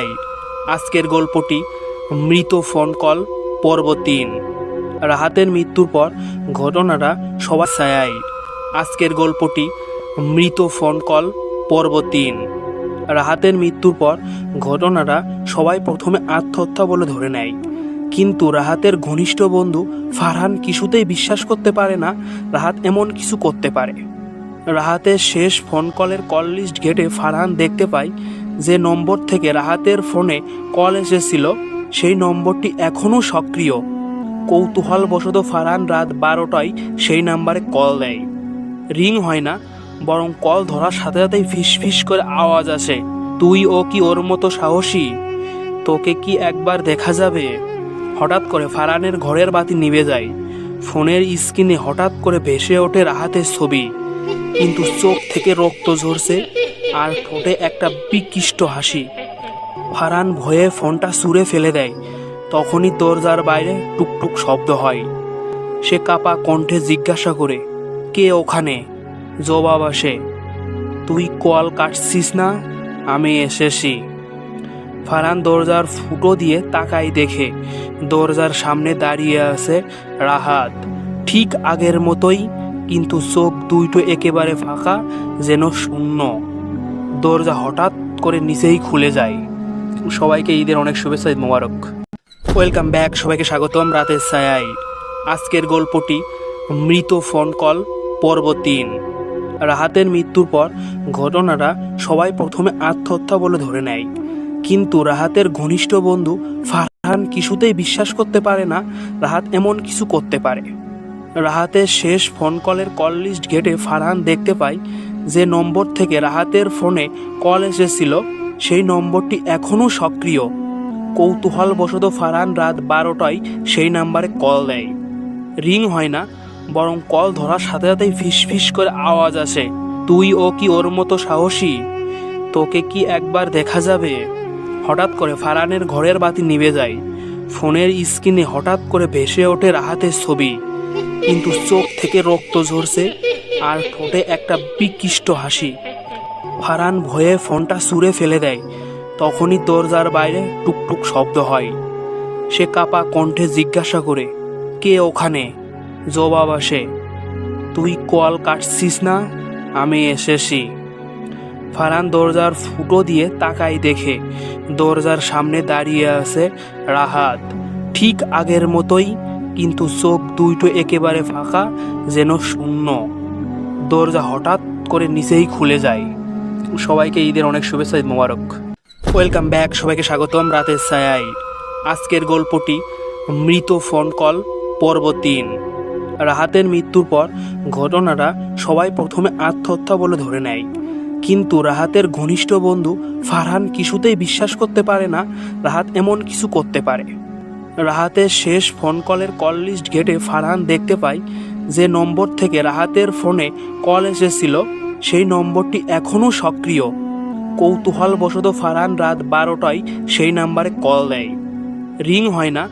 ছায়াই আজকের গল্পটি মৃত ফোন কল পর্ব তিন। রাহাতের মৃত্যুর পর ঘটনাটা সবার ছায়াই আজকের গল্পটি মৃত ফোন কল পর্ব তিন। রাহাতের মৃত্যুর পর ঘটনাটা সবাই প্রথমে আত্মহত্যা বলে ধরে নেয়। কিন্তু রাহাতের ঘনিষ্ঠ বন্ধু ফারহান কিছুতেই বিশ্বাস করতে পারে না, রাহাত এমন কিছু করতে পারে। রাহাতের শেষ ফোন কলের কল লিস্ট ঘেটে ফারহান দেখতে পায় যে নম্বর থেকে রাহাতের ফোনে কল এসেছিল, সেই নম্বরটি এখনও সক্রিয়। কৌতূহলবশত ফারহান রাত বারোটায় সেই নাম্বারে কল দেয়। রিং হয় না, বরং কল ধরার সাথে সাথেই ফিস ফিস করে আওয়াজ আসে। তুই ও কি ওর মতো সাহসী? তোকে কি একবার দেখা যাবে? হঠাৎ করে ফারানের ঘরের বাতি নিভে যায়। ফোনের স্ক্রিনে হঠাৎ করে ভেসে ওঠে রাহাতের ছবি। কিন্তু চোখ থেকে রক্ত ঝরছে আর ঠোঁটে একটা বিকৃষ্ট হাসি। ফারান ভয়ে ফোনটা সুরে ফেলে দেয়। তখনই দরজার বাইরে টুকটুক শব্দ হয়। সে কাপা কণ্ঠে জিজ্ঞাসা করে, কে ওখানে? জবাব আসে, তুই কল কাটছিস না? আমি এসেছি। ফারান দরজার ফুটো দিয়ে তাকাই দেখে, দরজার সামনে দাঁড়িয়ে আছে রাহাত। ঠিক আগের মতোই কিন্তু চোখ দুইটো একেবারে ফাঁকা যেন শূন্য। দরজা হঠাৎ করে নিচেই খুলে যায়। সবাইকে ঈদের অনেক শুভেচ্ছা ঈদ মোবারক। ওয়েলকাম ব্যাক, সবাইকে স্বাগতম রাতের ছায়ায়। আজকের গল্পটি মৃত ফোন কল পর্ব তিন। রাহাতের মৃত্যুর পর ঘটনাটা সবাই প্রথমে আত্মহত্যা বলে ধরে নেয়। কিন্তু রাহাতের ঘনিষ্ঠ বন্ধু ফারহান কিছুতেই বিশ্বাস করতে পারে না, রাহাত এমন কিছু করতে পারে। রাহাতের শেষ ফোন কলের কল লিস্ট ঘেটে ফারহান দেখতে পায় যে নম্বর থেকে রাহাতের ফোনে কল এসেছিল, সেই নম্বরটি এখনও সক্রিয়। কৌতূহলবশত ফারহান রাত বারোটায় সেই নাম্বারে কল দেয়। রিং হয় না, বরং কল ধরার সাথে সাথেই ফিস ফিস করে আওয়াজ আসে, তুই ও কি ওর মতো সাহসী? তোকে কি একবার দেখা যাবে? হঠাৎ করে ফারানের ঘরের বাতি নিভে যায়। ফোনের স্ক্রিনে হঠাৎ করে ভেসে ওঠে রাহাতের ছবি। কিন্তু চোখ থেকে রক্ত ঝরছে আর ঠোঁটে একটা বিকৃষ্ট হাসি। ফারান ভয়ে ফোনটা সুরে ফেলে দেয়। তখনই দরজার বাইরে টুকটুক শব্দ হয়। সে কাপা কণ্ঠে জিজ্ঞাসা করে, কে ওখানে? জবাব আসে, তুই কল কাটছিস না? আমি এসেছি। ফারান দরজার ফুটো দিয়ে তাকাই দেখে, দরজার সামনে দাঁড়িয়ে আছে রাহাত। ঠিক আগের মতোই কিন্তু চোখ দুইটো একেবারে ফাঁকা যেন শূন্য। দরজা হঠাৎ করে নিচেই খুলে যায়। সবাইকে ঈদের অনেক শুভেচ্ছা মোবারক। ওয়েলকাম ব্যাক, সবাইকে স্বাগতম রাতের ছায়ায়। আজকের গল্পটি মৃত ফোন কল পর্ব তিন। রাহাতের মৃত্যুর পর ঘটনাটা সবাই প্রথমে আত্মহত্যা বলে ধরে নেয়। কিন্তু রাহাতের ঘনিষ্ঠ বন্ধু ফারহান কিছুতেই বিশ্বাস করতে পারে না, রাহাত এমন কিছু করতে পারে। রাহাতের শেষ ফোন কলের কল লিস্ট ঘেটে ফারহান দেখতে পায় যে নম্বর থেকে রাহাতের ফোনে কল এসেছিল, সেই নম্বরটি এখনও সক্রিয়। কৌতূহলবশত ফারহান রাত বারোটায় সেই নাম্বারে কল দেয়। রিং হয় না,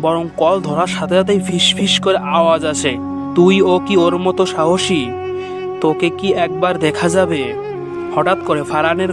বরং কল ধরার সাথে সাথেই ফিস ফিস করে আওয়াজ আসে, তুই ও কি ওর মতো সাহসী? তোকে কি একবার দেখা যাবে? হঠাৎ করে ফারানের